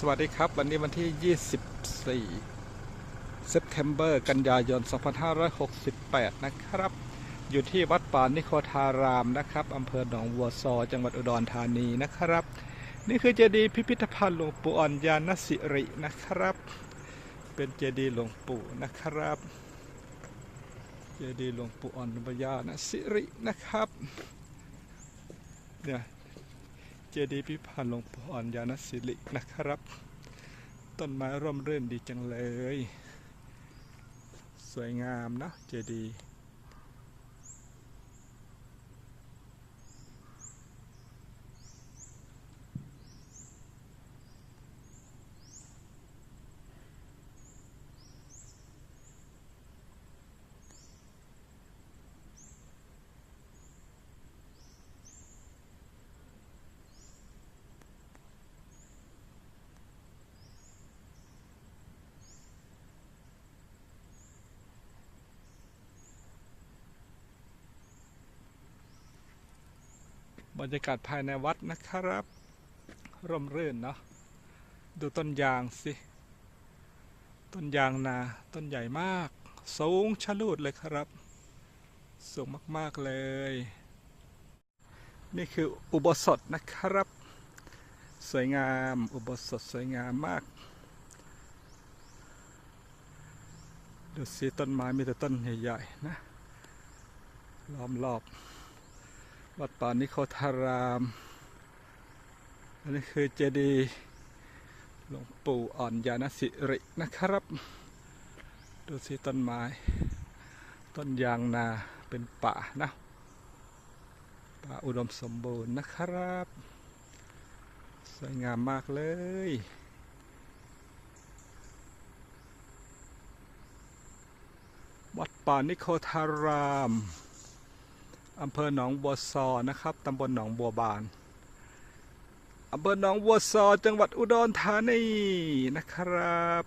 สวัสดีครับ วันนี้วันที่ 24 September กันยายน 2568 นะครับ อยู่ที่วัดป่านิโคทารามนะครับอำเภอหนองวัวซอ จังหวัดอุดรธานีนะครับ นี่คือเจดีย์พิพิธภัณฑ์หลวงปู่อ่อนยานสิรินะครับ เป็นเจดีย์หลวงปู่นะครับ เจดีย์หลวงปู่อ่อนยานสิรินะครับเนี่ย เจดีย์พิพิธภัณฑ์หลวงพ่ออ่อนยานสิรินะครับ ต้นไม้ร่มรื่นดีจังเลย สวยงามนะเจดีย์ บรรยากาศภายในวัดนะครับ ร่มรื่นเนาะดูต้นยางสิ ต้นยางนา ต้นใหญ่มาก สูงชะลูดเลยครับ สูงมากๆเลย นี่คืออุโบสถนะครับ สวยงาม อุโบสถสวยงามมาก ดูสิต้นไม้มีแต่ต้นใหญ่ๆนะล้อมรอบ วัดป่านิโคทาราม อันนี้คือเจดีย์หลวงปู่อ่อนยานสิรินะครับ ดูสิต้นไม้ ต้นยางนาเป็นป่านะ ป่าอุดมสมบูรณ์นะครับ สวยงามมากเลยวัดป่านิโคทาราม อำเภอหนองบัวซอนะครับตำบลหนองบัวบานอำเภอหนองบัวซอจังหวัดอุดรธานีนะครับ